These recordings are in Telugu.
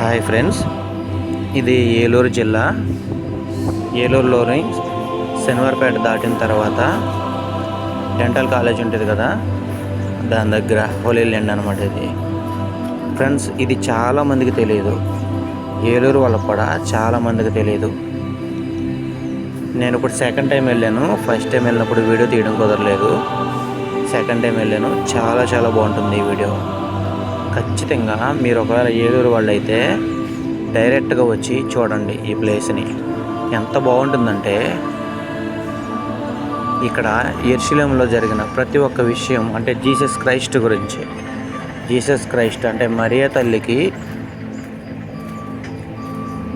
హాయ్ ఫ్రెండ్స్ ఇది ఏలూరు జిల్లా. ఏలూరులోని శనివారపేట దాటిన తర్వాత డెంటల్ కాలేజ్ ఉంటుంది కదా దాని దగ్గర హోలీల్యాండ్ అనమాట ఇది. ఫ్రెండ్స్ ఇది చాలా మందికి తెలియదు ఏలూరు వాళ్ళకు కూడా చాలా మందికి తెలియదు నేను ఇప్పుడు సెకండ్ టైం వెళ్ళాను. ఫస్ట్ టైం వెళ్ళినప్పుడు వీడియో తీయడం కుదరలేదు. సెకండ్ టైం వెళ్ళాను. చాలా చాలా బాగుంటుంది ఈ వీడియో. ఖచ్చితంగా మీరు ఒకవేళ ఏలూరు వాళ్ళు అయితే డైరెక్ట్గా వచ్చి చూడండి ఈ ప్లేస్ని. ఎంత బాగుంటుందంటే ఇక్కడ ఎర్శిలంలో జరిగిన ప్రతి ఒక్క విషయం అంటే జీసస్ క్రైస్ట్ గురించి. జీసస్ క్రైస్ట్ అంటే మరియ తల్లికి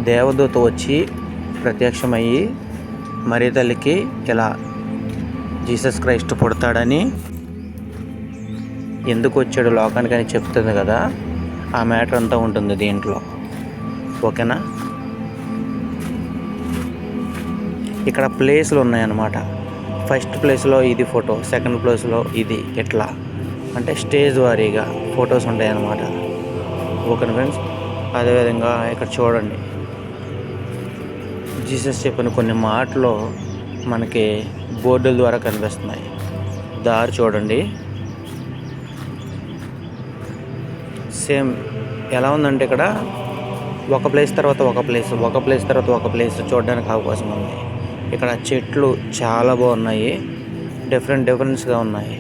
దేవదూత వచ్చి ప్రత్యక్షమయ్యి మరియ తల్లికి ఇలా జీసస్ క్రైస్ట్ పుడతాడని ఎందుకు వచ్చాడు లోకానికి అని చెప్తుంది కదా ఆ మ్యాటర్ అంతా ఉంటుంది దీంట్లో. ఓకేనా? ఇక్కడ ప్లేస్లు ఉన్నాయన్నమాట. ఫస్ట్ ప్లేస్లో ఇది ఫోటో సెకండ్ ప్లేస్లో ఇది ఇట్లా అంటే స్టేజ్ వారీగా ఫొటోస్ ఉంటాయన్నమాట. ఓకేనా ఫ్రెండ్స్? అదేవిధంగా ఇక్కడ చూడండి. జీసస్ చెప్పిన కొన్ని మాటలు మనకి బోర్డుల ద్వారా కనిపిస్తున్నాయి. దారి చూడండి. సేమ్ ఎలా ఉందంటే ఇక్కడ ఒక ప్లేస్ తర్వాత ఒక ప్లేస్ ఒక ప్లేస్ తర్వాత ఒక ప్లేస్ చూడడానికి అవకాశం ఉంది. ఇక్కడ చెట్లు చాలా బాగున్నాయి. డిఫరెంట్ డిఫరెన్స్గా ఉన్నాయి.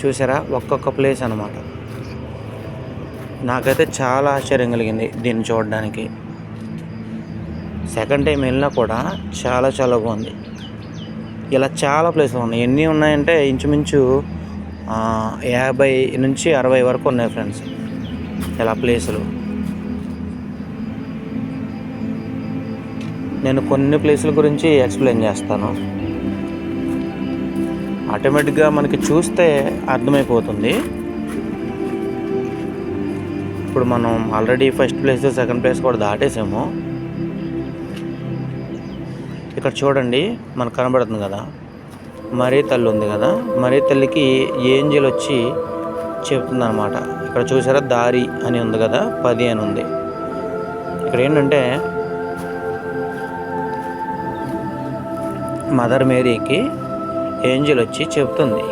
చూసారా? ఒక్కొక్క ప్లేస్ అనమాట నాకైతే చాలా ఆశ్చర్యం కలిగింది దీన్ని చూడడానికి. సెకండ్ టైం వెళ్ళినా కూడా చాలా చాలా బాగుంది. ఇలా చాలా ప్లేసులు ఉన్నాయి. ఎన్ని ఉన్నాయంటే ఇంచుమించు యాభై నుంచి అరవై వరకు ఉన్నాయి ఫ్రెండ్స్ ఇలా ప్లేసులు నేను కొన్ని ప్లేసుల గురించి ఎక్స్ప్లెయిన్ చేస్తాను. ఆటోమేటిక్గా మనకి చూస్తే అర్థమైపోతుంది. ఇప్పుడు మనం already first place second place కూడా దాటేసాము. ఇక్కడ చూడండి మనకు కనబడుతుంది కదా? మరీ తల్లి ఉంది కదా? మరీ తల్లికి ఏంజల్ వచ్చి చెప్తుంది అనమాట ఇక్కడ చూసారా? దారి అని ఉంది కదా? పది అని ఉంది. ఇక్కడ ఏంటంటే మదర్ మేరీకి ఏంజల్ వచ్చి చెప్తుంది.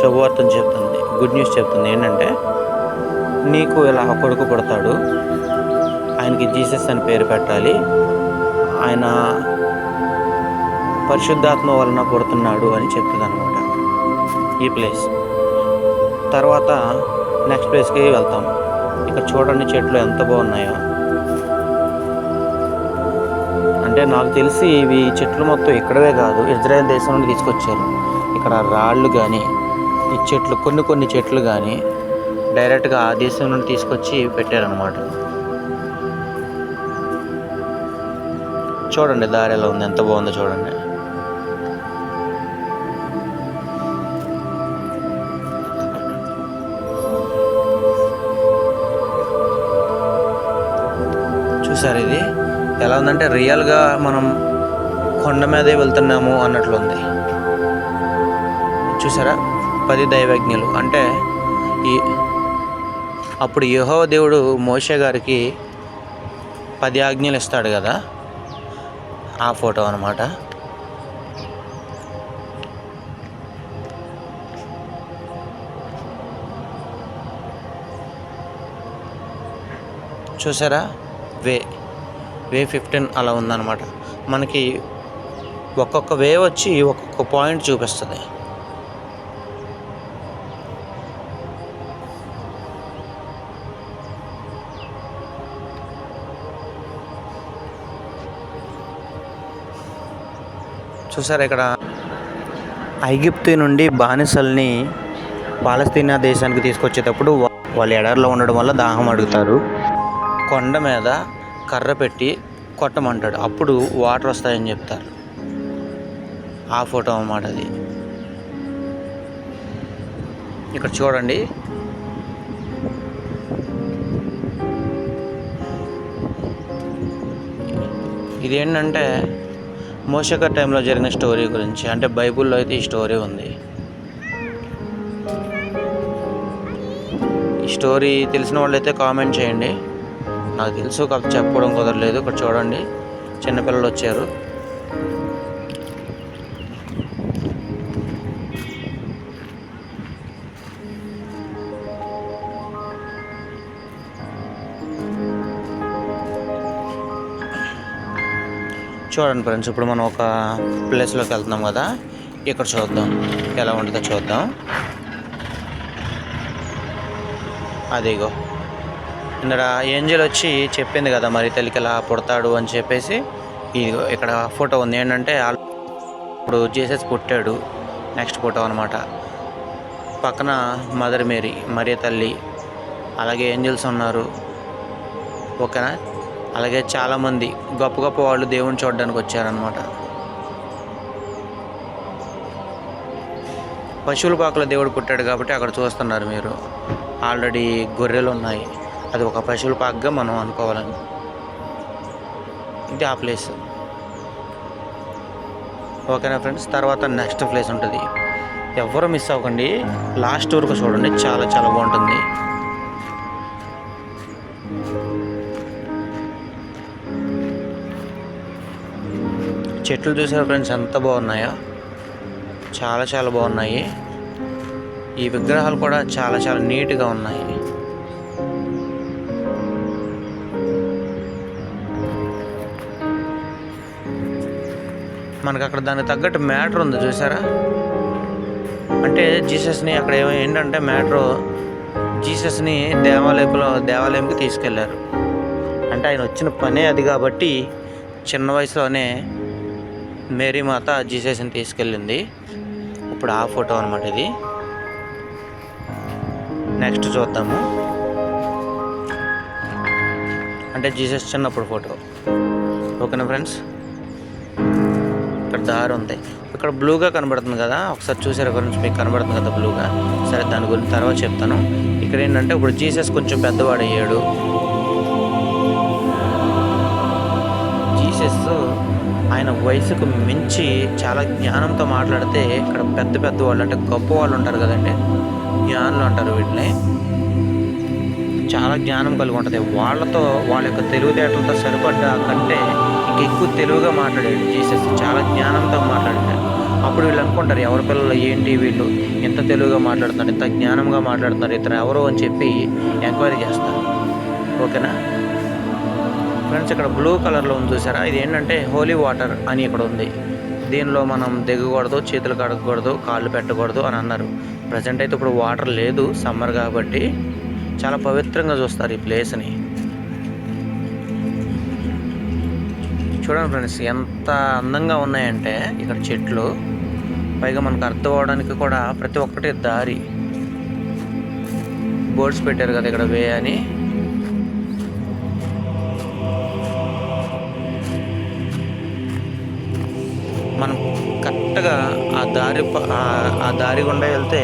శుభవార్తను చెప్తుంది. గుడ్ న్యూస్ చెప్తుంది. ఏంటంటే నీకు ఇలా కొడుకు పుడతాడు. ఆయనకి జీసస్ అని పేరు పెట్టాలి. ఆయన పరిశుద్ధాత్మ వలన పుడుతున్నాడు అని చెప్తుందనమాట ఈ ప్లేస్ తర్వాత నెక్స్ట్ ప్లేస్కి వెళ్తాం. ఇక్కడ చూడండి చెట్లు ఎంత బాగున్నాయో. అంటే నాకు తెలిసి ఇవి చెట్లు మొత్తం ఇక్కడవే కాదు ఇజ్రాయెల్ దేశం నుండి తీసుకొచ్చారు. ఇక్కడ రాళ్ళు కానీ ఈ చెట్లు కొన్ని కొన్ని చెట్లు కానీ డైరెక్ట్గా ఆ దేశం నుండి తీసుకొచ్చి పెట్టారనమాట చూడండి దారి ఎలా ఉంది ఎంత బాగుందో చూడండి. చూసారు ఇది. ఎలా ఉందంటే రియల్గా మనం కొండ మీదే వెళ్తున్నాము అన్నట్లుంది. చూసారా పది దైవజ్ఞులు. అంటే ఈ అప్పుడు యెహోవా దేవుడు మోషే గారికి పది ఆజ్ఞలు ఇస్తాడు కదా? ఆ ఫోటో అనమాట చూసారా వే ఫిఫ్టీన్ అలా ఉందన్నమాట. మనకి ఒక్కొక్క వే వచ్చి ఒక్కొక్క పాయింట్ చూపిస్తుంది. చూసారు ఇక్కడ? ఐగిప్తు నుండి బానిసల్ని పాలస్తీనా దేశానికి తీసుకొచ్చేటప్పుడు వాళ్ళు ఎడారిలో ఉండడం వల్ల దాహం అడుగుతారు. కొండ మీద కర్ర పెట్టి కొట్టమంటాడు. అప్పుడు వాటర్ వస్తాయని చెప్తారు. ఆ ఫోటో అన్నమాట అది. ఇక్కడ చూడండి. ఇదేంటంటే మోషకర్ టైంలో జరిగిన స్టోరీ గురించి. అంటే బైబుల్లో అయితే ఈ స్టోరీ ఉంది. ఈ స్టోరీ తెలిసిన వాళ్ళైతే కామెంట్ చేయండి. నాకు తెలుసు కాబట్టి చెప్పడం కుదరలేదు. ఇక్కడ చూడండి చిన్నపిల్లలు వచ్చారు. చూడండి ఫ్రెండ్స్ ఇప్పుడు మనం ఒక ప్లేస్లోకి వెళ్తున్నాం కదా. ఇక్కడ చూద్దాం ఎలా ఉంటుందో చూద్దాం. అదిగో. ఇక్కడ ఏంజల్ వచ్చి చెప్పింది కదా మరి తల్లికి పుడతాడు అని చెప్పేసి ఇక్కడ ఫోటో ఉంది. ఏంటంటే ఇప్పుడు జీసస్ పుట్టాడు. నెక్స్ట్ ఫోటో అనమాట పక్కన మదర్ మేరీ మరియ తల్లి అలాగే ఏంజల్స్ ఉన్నారు. ఓకేనా? అలాగే చాలామంది గొప్ప గొప్ప వాళ్ళు దేవుని చూడడానికి వచ్చారనమాట పశువుల పాకలో దేవుడు పుట్టాడు కాబట్టి అక్కడ చూస్తున్నారు మీరు. ఆల్రెడీ గొర్రెలు ఉన్నాయి. అది ఒక పశువుల పాక్గా మనం అనుకోవాలని. ఇది ఆ ప్లేస్. ఓకేనా ఫ్రెండ్స్? తర్వాత నెక్స్ట్ ప్లేస్ ఉంటుంది. ఎవరు మిస్ అవ్వకండి. లాస్ట్ వరకు చూడండి. చాలా చాలా బాగుంటుంది. చెట్లు చూసారు ఫ్రెండ్స్? ఎంత బాగున్నాయో. చాలా చాలా బాగున్నాయి. ఈ విగ్రహాలు కూడా చాలా చాలా నీట్గా ఉన్నాయి. మనకు అక్కడ దానికి తగ్గట్టు మ్యాటర్ ఉంది చూసారా అంటే జీసస్ని అక్కడ ఏమో ఏంటంటే మ్యాటర్ జీసస్ని దేవాలయంలో దేవాలయంకి తీసుకెళ్ళారు. అంటే ఆయన వచ్చిన పనే అది కాబట్టి చిన్న వయసులోనే మేరీ మాత జీసస్ని తీసుకెళ్ళింది. ఇప్పుడు ఆ ఫోటో అనమాట ఇది. నెక్స్ట్ చూద్దాము. అంటే జీసస్ చిన్నప్పుడు ఫోటో. ఓకేనా ఫ్రెండ్స్? ఇక్కడ దారి ఉంది. ఇక్కడ బ్లూగా కనబడుతుంది కదా ఒకసారి చూసారు గురించి మీకు కనబడుతుంది కదా బ్లూగా? సరే దాని గురించి తర్వాత చెప్తాను. ఇక్కడ ఏంటంటే ఇప్పుడు జీసస్ కొంచెం పెద్దవాడయ్యాడు. జీసస్ ఆయన వయసుకు మించి చాలా జ్ఞానంతో మాట్లాడితే ఇక్కడ పెద్ద పెద్ద వాళ్ళు అంటే గొప్ప వాళ్ళు ఉంటారు కదండి. జ్ఞానులు అంటారు వీటిని. చాలా జ్ఞానం కలిగి ఉంటుంది. వాళ్ళతో వాళ్ళ యొక్క తెలివితేటలతో సరిపడ్డ కంటే ఇంక ఎక్కువ తెలుగుగా మాట్లాడాడు జీసస్. చాలా జ్ఞానంతో మాట్లాడాడు. అప్పుడు వీళ్ళు అనుకుంటారు ఎవరి పిల్లలు ఏంటి వీళ్ళు? ఇంత తెలుగుగా మాట్లాడుతున్నారు ఇంత జ్ఞానంగా మాట్లాడుతున్నారు ఇతను ఎవరు అని చెప్పి ఎంక్వైరీ చేస్తారు. ఓకేనా? ఫ్రెండ్స్ ఇక్కడ బ్లూ కలర్లో ఉంది చూసారా? ఇది ఏంటంటే హోలీ వాటర్ అని ఇక్కడ ఉంది. దీనిలో మనం దిగకూడదు చేతులు కడగకూడదు కాళ్ళు పెట్టకూడదు అని అన్నారు. ప్రజెంట్ అయితే ఇప్పుడు వాటర్ లేదు సమ్మర్ కాబట్టి చాలా పవిత్రంగా చూస్తారు ఈ ప్లేస్ని. చూడండి ఫ్రెండ్స్ ఎంత అందంగా ఉన్నాయంటే ఇక్కడ చెట్లు పైగా మనకు అర్థం అవడానికి కూడా ప్రతి ఒక్కటి దారి. బోర్డ్స్ పెట్టారు కదా ఇక్కడ వే అని. మనం కరెక్ట్గా ఆ దారి ఆ దారి గుండా వెళ్తే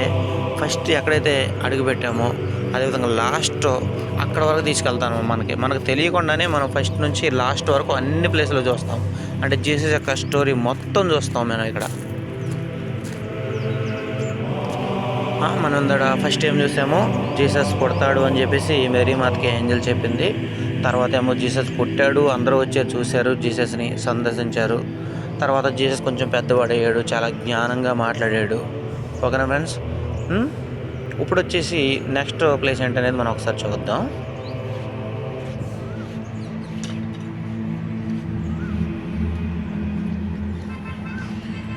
ఫస్ట్ ఎక్కడైతే అడుగు పెట్టామో అదేవిధంగా లాస్ట్ అక్కడ వరకు తీసుకెళ్తాను మనకి. మనకు తెలియకుండానే మనం ఫస్ట్ నుంచి లాస్ట్ వరకు అన్ని ప్లేసులు చూస్తాం. అంటే జీసస్ యొక్క స్టోరీ మొత్తం చూస్తాం మేము ఇక్కడ. మనం ఇందడ ఫస్ట్ ఏం చూసామో? జీసస్ పుడతాడు అని చెప్పేసి మేరీ మాతకి ఏంజల్ చెప్పింది. తర్వాత ఏమో జీసస్ పుట్టాడు అందరూ వచ్చి చూశారు జీసస్ని సందర్శించారు. తర్వాత జీసస్ కొంచెం పెద్దవాడయ్యాడు చాలా జ్ఞానంగా మాట్లాడాడు. ఓకేనా ఫ్రెండ్స్ ఇప్పుడు వచ్చేసి నెక్స్ట్ ప్లేస్ ఏంటనేది మనం ఒకసారి చూద్దాం.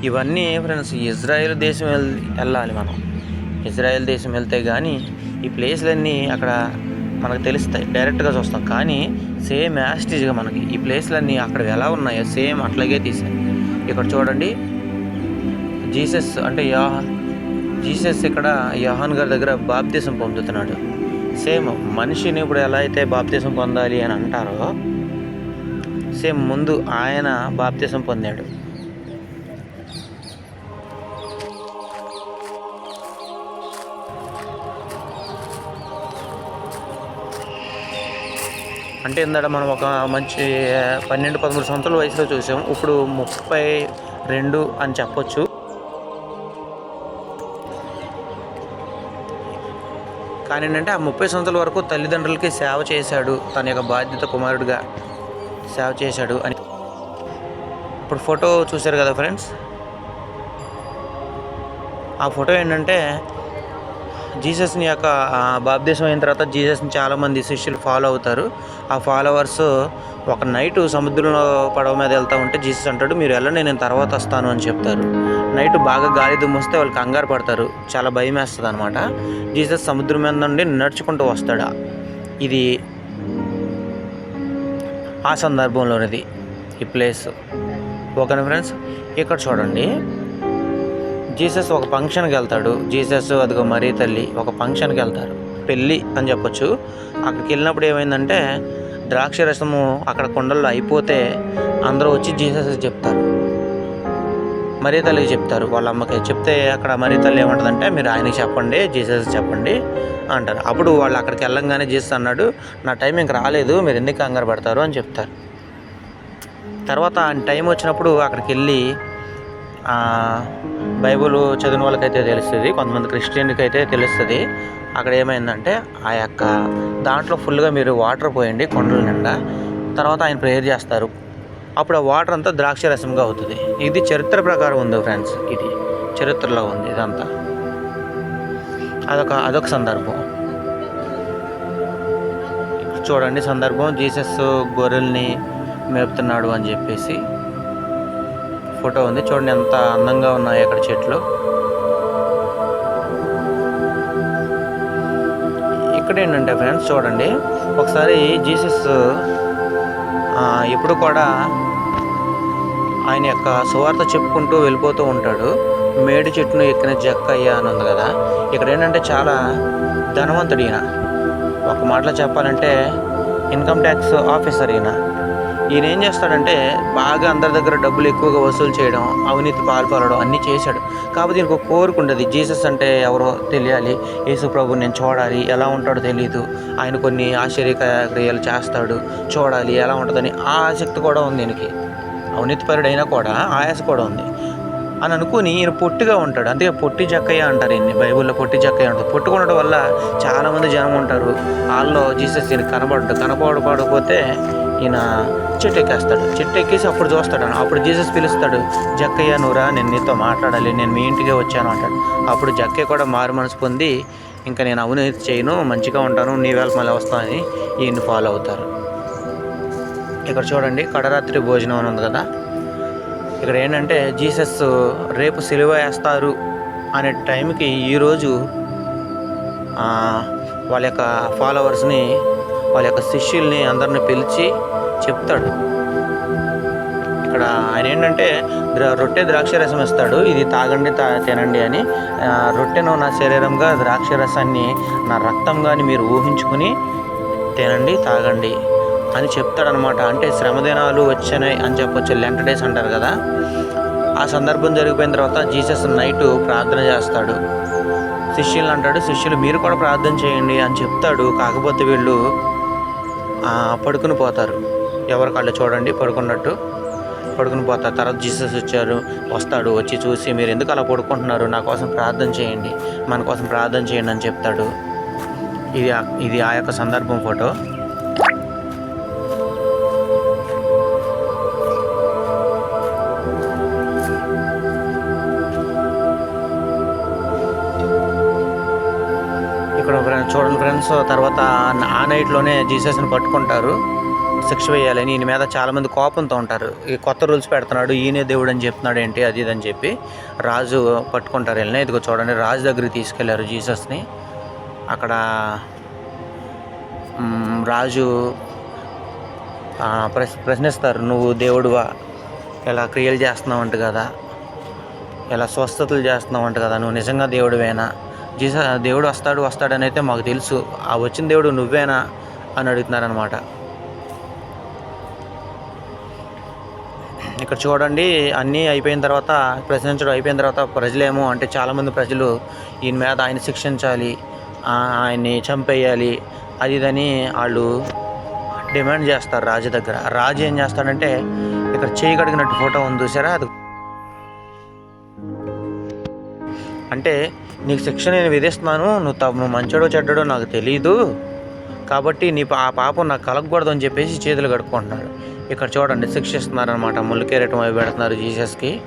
ఇవన్నీ ఫ్రెండ్స్ ఇజ్రాయెల్ దేశం వెళ్ వెళ్ళాలి మనం. ఇజ్రాయెల్ దేశం వెళ్తే కానీ ఈ ప్లేస్లన్నీ అక్కడ మనకు తెలుస్తాయి డైరెక్ట్గా చూస్తాం. కానీ సేమ్ యాస్టీజ్గా మనకి ఈ ప్లేస్లన్నీ అక్కడ ఎలా ఉన్నాయో సేమ్ అట్లాగే తీసాయి ఇక్కడ చూడండి జీసస్ అంటే యా జీసస్ ఇక్కడ యోహాన్ గారి దగ్గర బాప్తీసం పొందుతున్నాడు. సేమ్ మనిషిని ఇప్పుడు ఎలా అయితే బాప్తీసం పొందాలి అని అంటారో సేమ్ ముందు ఆయన బాప్తీసం పొందాడు. అంటే ఇందాక మనం ఒక మంచి పన్నెండు పదమూడు సంవత్సరాల వయసులో చూసాం. ఇప్పుడు ముప్పై రెండు అని చెప్పొచ్చు. కానీ ఏంటంటే ఆ ముప్పై సంవత్సరాల వరకు తల్లిదండ్రులకి సేవ చేశాడు. తన యొక్క బాధ్యత కుమారుడిగా సేవ చేశాడు అని. ఇప్పుడు ఫోటో చూశారు కదా ఫ్రెండ్స్? ఆ ఫోటో ఏంటంటే జీసస్ని యొక్క బాప్దేశం అయిన తర్వాత జీసస్ని చాలామంది శిష్యులు ఫాలో అవుతారు. ఆ ఫాలోవర్స్ ఒక నైట్ సముద్రంలో పడవ మీద వెళ్తూ ఉంటే జీసస్ అంటాడు మీరు వెళ్ళండి నేను తర్వాత వస్తాను అని చెప్తారు. నైట్ బాగా గాలి దుమ్మొస్తే వాళ్ళకి వాళ్ళు కంగారు పడతారు. చాలా భయం వేస్తుంది అనమాట జీసస్ సముద్రం మీద నుండి నడుచుకుంటూ వస్తాడు? ఇది ఆ సందర్భంలోనిది. ఈ ప్లేస్. ఓకేనా ఫ్రెండ్స్? ఇక్కడ చూడండి. జీసస్ ఒక ఫంక్షన్కి వెళ్తాడు. జీసస్ అదిగో మరీ తల్లి ఒక ఫంక్షన్కి వెళ్తారు. పెళ్ళి అని చెప్పొచ్చు. అక్కడికి వెళ్ళినప్పుడు ఏమైందంటే ద్రాక్ష రసము అక్కడ కొండల్లో అయిపోతే అందరూ వచ్చి జీసస్ చెప్తారు. మరీ తల్లికి చెప్తారు. వాళ్ళ అమ్మకి చెప్తే అక్కడ మరీ తల్లి ఏమంటుందంటే మీరు ఆయనకి చెప్పండి జీసస్ చెప్పండి అంటారు. అప్పుడు వాళ్ళు అక్కడికి వెళ్ళంగానే జీసస్ అన్నాడు నా టైం ఇంక రాలేదు మీరు ఎందుకు కంగారు పడతారు అని చెప్తారు. తర్వాత ఆయన టైం వచ్చినప్పుడు అక్కడికి వెళ్ళి బైబుల్ చదివిన వాళ్ళకైతే తెలుస్తుంది కొంతమంది క్రిస్టియన్కి అయితే తెలుస్తుంది. అక్కడ ఏమైందంటే ఆ యొక్క దాంట్లో ఫుల్గా మీరు వాటర్ పోయండి కొండల నిండా. తర్వాత ఆయన ప్రేయర్ చేస్తారు. అప్పుడు ఆ వాటర్ అంతా ద్రాక్ష రసంగా అవుతుంది. ఇది చరిత్ర ప్రకారం ఉంది ఫ్రెండ్స్ ఇది చరిత్రలో ఉంది ఇదంతా. అదొక అదొక సందర్భం. చూడండి సందర్భం జీసస్ గొర్రెల్ని మేపుతున్నాడు అని చెప్పేసి ఫోటో ఉంది. చూడండి ఎంత అందంగా ఉన్నాయి అక్కడ చెట్లు. ఇక్కడ ఏంటంటే ఫ్రెండ్స్ చూడండి. ఒకసారి జీసస్ ఇప్పుడు ఎప్పుడు కూడా ఆయన యొక్క సువార్త చెప్పుకుంటూ వెళ్ళిపోతూ ఉంటాడు. మేడి చెట్టును ఎక్కిన జక్కయ్య అని ఉంది కదా. ఇక్కడ ఏంటంటే చాలా ధనవంతుడు ఈయన. ఒక మాటలో చెప్పాలంటే ఇన్కమ్ ట్యాక్స్ ఆఫీసర్ ఈయన. ఈయన ఏం చేస్తాడంటే బాగా అందరి దగ్గర డబ్బులు ఎక్కువగా వసూలు చేయడం అవినీతి పాల్పడడం అన్నీ చేశాడు. కాబట్టి ఈయనకు ఒక కోరిక ఉండదు. జీసస్ అంటే ఎవరో తెలియాలి. యేసు ప్రభు నేను చూడాలి. ఎలా ఉంటాడో తెలియదు ఆయన కొన్ని ఆశ్చర్య క్రియలు చేస్తాడు. చూడాలి. ఎలా ఉంటుందని ఆ ఆసక్తి కూడా ఉంది ఈయనకి. అవినీతిపరుడు కూడా ఆయాస కూడా ఉంది. అని అనుకుని ఈయన పొట్టిగా ఉంటాడు. అందుకే పొట్టి జక్కయ్య అంటారు ఈయన్ని. బైబిల్లో పొట్టి జక్కయ్య అంటారు పొట్టుగా వల్ల చాలామంది జనం ఉంటారు. వాళ్ళలో జీసస్ ఈయన కనబడ్డు. కనపడకపోతే ఈయన చెట్టు ఎక్కేస్తాడు చెట్టు ఎక్కేసి అప్పుడు చూస్తాడు. అప్పుడు జీసస్ పిలుస్తాడు జక్కయ్య నువ్వురా నేను నీతో మాట్లాడాలి. నేను మీ ఇంటికే వచ్చాను అంటాడు. అప్పుడు జక్కయ్య కూడా మారు మనసు పొంది ఇంకా నేను అవినీతి చేయను మంచిగా ఉంటాను నీ వేళ మళ్ళీ వస్తానని ఈయన్ని ఫాలో అవుతారు. ఇక్కడ చూడండి కడరాత్రి భోజనం అని ఉంది కదా. ఇక్కడ ఏంటంటే జీసస్ రేపు సిలువ వేస్తారు అనే టైంకి ఈరోజు వాళ్ళ యొక్క ఫాలోవర్స్ని వాళ్ళ యొక్క శిష్యుల్ని అందరిని పిలిచి చెప్తాడు. ఇక్కడ ఆయన ఏంటంటే రొట్టె ద్రాక్షరసం ఇస్తాడు ఇది తాగండి తా తినండి అని. రొట్టెను నా శరీరంగా ద్రాక్షరసాన్ని నా రక్తంగాని మీరు ఊహించుకుని తినండి తాగండి. అని చెప్తాడనమాట. అంటే శ్రమదినాలు వచ్చినాయి అని చెప్పొచ్చు. లెంట డేస్ అంటారు కదా. ఆ సందర్భం జరిగిపోయిన తర్వాత జీసస్ నైట్ ప్రార్థన చేస్తాడు. శిష్యులు అంటాడు శిష్యులు మీరు కూడా ప్రార్థన చేయండి అని చెప్తాడు. కాకపోతే వీళ్ళు పడుకుని పోతారు. ఎవరి కళ్ళు చూడండి పడుకున్నట్టు పడుకుని పోతారు. తర్వాత జీసస్ వచ్చారు వస్తాడు వచ్చి చూసి మీరు ఎందుకు అలా పడుకుంటున్నారు? నా కోసం ప్రార్థన చేయండి. మన కోసం ప్రార్థన చేయండి అని చెప్తాడు. ఇది ఇది ఆ యొక్క సందర్భం ఫోటో. చూడండి ఫ్రెండ్స్ తర్వాత ఆ నైట్లోనే జీసస్ని పట్టుకుంటారు శిక్ష వేయాలని. ఈయన మీద చాలామంది కోపంతో ఉంటారు. ఈ కొత్త రూల్స్ పెడుతున్నాడు ఈయనే దేవుడు అని చెప్తున్నాడు ఏంటి అది ఇది అని చెప్పి రాజు పట్టుకుంటారు వెళ్ళిన. ఇదిగో చూడండి రాజు దగ్గరికి తీసుకెళ్ళారు జీసస్ని. అక్కడ రాజు ప్రశ్ ప్రశ్నిస్తారు నువ్వు దేవుడువా? ఇలా క్రియలు చేస్తున్నావు అంట కదా? ఇలా స్వస్థతలు చేస్తున్నావు అంట కదా? నువ్వు నిజంగా దేవుడివేనా? జీస దేవుడు వస్తాడు వస్తాడని అయితే మాకు తెలుసు. ఆ వచ్చిన దేవుడు నువ్వేనా అని అడుగుతున్నారనమాట ఇక్కడ చూడండి అన్నీ అయిపోయిన తర్వాత ప్రశ్నించడం అయిపోయిన తర్వాత ప్రజలేమో అంటే చాలామంది ప్రజలు ఈయన మీద ఆయన శిక్షించాలి ఆయన్ని చంపేయాలి అది ఇదని వాళ్ళు డిమాండ్ చేస్తారు రాజు దగ్గర. రాజు ఏం చేస్తాడంటే ఇక్కడ చేయి కడిగినట్టు ఫోటో ఉంది చూసారా? అది అంటే నీకు శిక్ష నేను విధిస్తున్నాను నువ్వు తప్పు నువ్వు మంచోడో చెడ్డడో నాకు తెలియదు కాబట్టి నీ పా- ఆ పాపం నాకు కలగకూడదు అని చెప్పేసి చేతులు కడుక్కుంటున్నాడు. ఇక్కడ చూడండి శిక్షిస్తున్నారనమాట ముళ్ళకేరటం అవి పెడుతున్నారు జీసస్కి.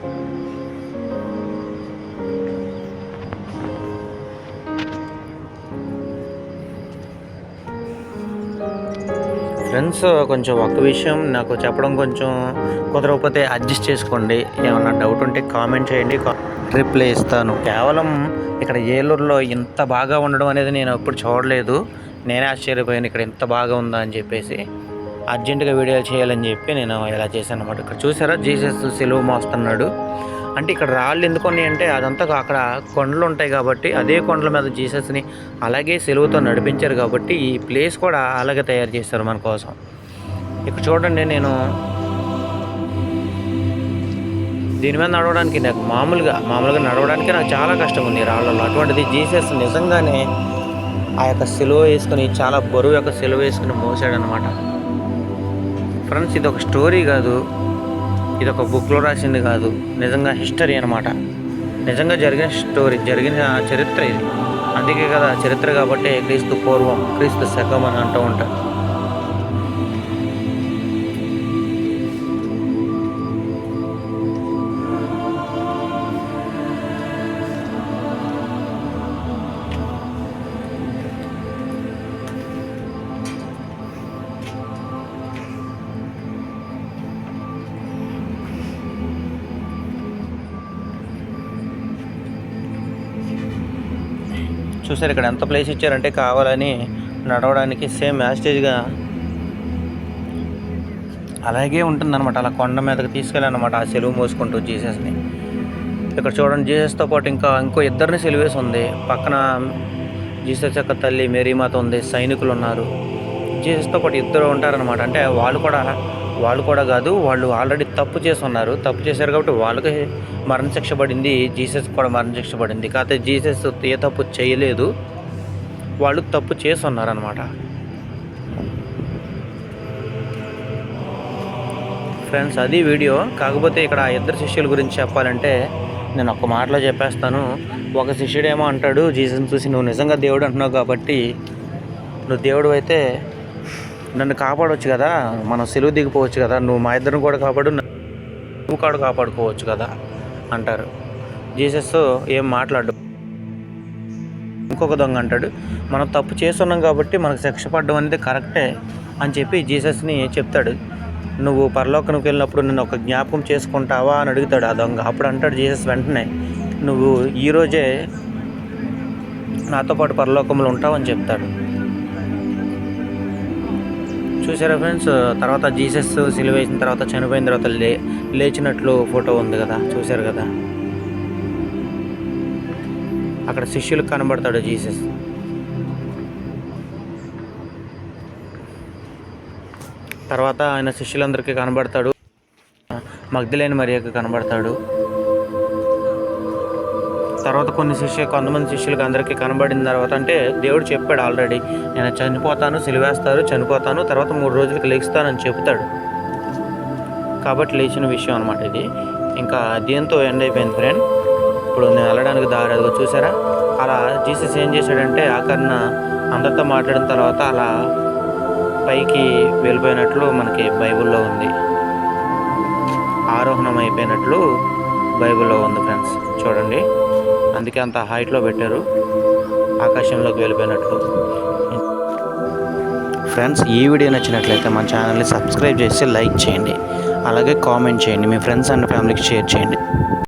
ఫ్రెండ్స్ కొంచెం ఒక్క విషయం నాకు చెప్పడం కొంచెం కుదరకపోతే అడ్జస్ట్ చేసుకోండి. ఏమన్నా డౌట్ ఉంటే కామెంట్ చేయండి. రిప్లై ఇస్తాను. కేవలం ఇక్కడ ఏలూరులో ఇంత బాగా ఉండడం అనేది నేను ఎప్పుడు చూడలేదు. నేనే ఆశ్చర్యపోయాను ఇక్కడ ఇంత బాగా ఉందా అని చెప్పేసి. అర్జెంటుగా వీడియో చేయాలని చెప్పి నేను ఇలా చేశాను అనమాట ఇక్కడ చూసారా? జీసస్ సెలవు మోస్తున్నాడు. అంటే ఇక్కడ రాళ్ళు ఎందుకు అంటే అదంతా అక్కడ కొండలు ఉంటాయి కాబట్టి అదే కొండల మీద జీసస్ని అలాగే సెలవుతో నడిపించారు కాబట్టి ఈ ప్లేస్ కూడా అలాగే తయారు చేశారు మన కోసం. ఇక్కడ చూడండి నేను దీని మీద నడవడానికి నాకు మామూలుగా మామూలుగా నడవడానికి నాకు చాలా కష్టం ఉంది ఈ రాళ్ళలో అటువంటిది జీసస్ నిజంగానే ఆ యొక్క సెలవు వేసుకుని చాలా బరువు యొక్క సెలవు వేసుకుని మోసాడనమాట ఫ్రెండ్స్ ఇది ఒక స్టోరీ కాదు. ఇది ఒక బుక్లో రాసింది కాదు. నిజంగా హిస్టరీ అనమాట నిజంగా జరిగిన స్టోరీ జరిగిన చరిత్ర ఇది. అందుకే కదా చరిత్ర కాబట్టి క్రీస్తు పూర్వం క్రీస్తు శకం అని అంటూ ఉంటారు. చూసారు ఇక్కడ ఎంత ప్లేస్ ఇచ్చారంటే కావాలని నడవడానికి సేమ్ యాస్టేజ్గా అలాగే ఉంటుందన్నమాట. అలా కొండ మీదకి తీసుకెళ్ళానమాట ఆ సెలువు మోసుకుంటూ జీసస్ని. ఇక్కడ చూడండి జీసస్తో పాటు ఇంకా ఇంకో ఇద్దరిని సెలివేసి ఉంది. పక్కన జీసస్ యొక్క తల్లి మేరీమాత ఉంది సైనికులు ఉన్నారు. జీసస్తో పాటు ఇద్దరు ఉంటారనమాట అంటే వాళ్ళు కూడా వాళ్ళు కూడా కాదు వాళ్ళు ఆల్రెడీ తప్పు చేసి ఉన్నారు. తప్పు చేశారు కాబట్టి వాళ్ళకి మరణశిక్ష పడింది. జీసస్ కూడా మరణశిక్ష పడింది. కాకపోతే జీసస్ ఏ తప్పు చేయలేదు. వాళ్ళు తప్పు చేసి ఉన్నారనమాట ఫ్రెండ్స్ అది వీడియో. కాకపోతే ఇక్కడ ఆ ఇద్దరు శిష్యుల గురించి చెప్పాలంటే నేను ఒక్క మాటలో చెప్పేస్తాను. ఒక శిష్యుడేమో అంటాడు జీసస్ని చూసి నువ్వు నిజంగా దేవుడు అంటున్నావు కాబట్టి నువ్వు దేవుడు అయితే నన్ను కాపాడవచ్చు కదా? మనం సెలువు దిగిపోవచ్చు కదా? నువ్వు మా ఇద్దరిని కూడా కాపాడు నువ్వు కాడు కాపాడుకోవచ్చు కదా? అంటారు. జీసస్ ఏం మాట్లాడు ఇంకొక దొంగ అంటాడు. మనం తప్పు చేస్తున్నాం కాబట్టి మనకు శిక్ష పడడం అనేది కరెక్టే అని చెప్పి జీసస్ని చెప్తాడు. నువ్వు పరలోకనికి వెళ్ళినప్పుడు నన్ను ఒక జ్ఞాపకం చేసుకుంటావా అని అడుగుతాడు ఆ దొంగ. అప్పుడు అంటాడు జీసస్ వెంటనే నువ్వు ఈరోజే నాతో పాటు పరలోకంలో ఉంటావని చెప్తాడు. చూసారా ఫ్రెండ్స్ తర్వాత జీసస్ సిలువ వేసిన తర్వాత చనిపోయిన తర్వాత లే లేచినట్లు ఫోటో ఉంది కదా చూశారు కదా? అక్కడ శిష్యులకు కనబడతాడు జీసస్. తర్వాత ఆయన శిష్యులందరికీ కనబడతాడు. మగ్ధులేని మరియకు కనబడతాడు. తర్వాత కొన్ని శిష్యు కొంతమంది శిష్యులకు అందరికీ కనబడిన తర్వాత అంటే దేవుడు చెప్పాడు ఆల్రెడీ నేను చనిపోతాను సిలివేస్తారు చనిపోతాను తర్వాత మూడు రోజులకు లేస్తానని చెప్తాడు కాబట్టి లేచిన విషయం అనమాట ఇది. ఇంకా దీంతో ఎండ్ అయిపోయింది ఫ్రెండ్ ఇప్పుడు నేను వెళ్ళడానికి దారి అదిగో చూసారా? అలా జీసస్ ఏం చేశాడంటే ఆఖరిన అందరితో మాట్లాడిన తర్వాత అలా పైకి వెళ్ళిపోయినట్లు మనకి బైబిల్లో ఉంది. ఆరోహణం అయిపోయినట్లు బైబిల్లో ఉంది ఫ్రెండ్స్ చూడండి. అందుకే అంత హైట్లో పెట్టారు. ఆకాశంలోకి వెళ్ళిపోయినట్లు. ఫ్రెండ్స్ ఈ వీడియో నచ్చినట్లయితే మన ఛానల్ని సబ్స్క్రైబ్ చేసి లైక్ చేయండి. అలాగే కామెంట్ చేయండి. మీ ఫ్రెండ్స్ అండ్ ఫ్యామిలీకి షేర్ చేయండి.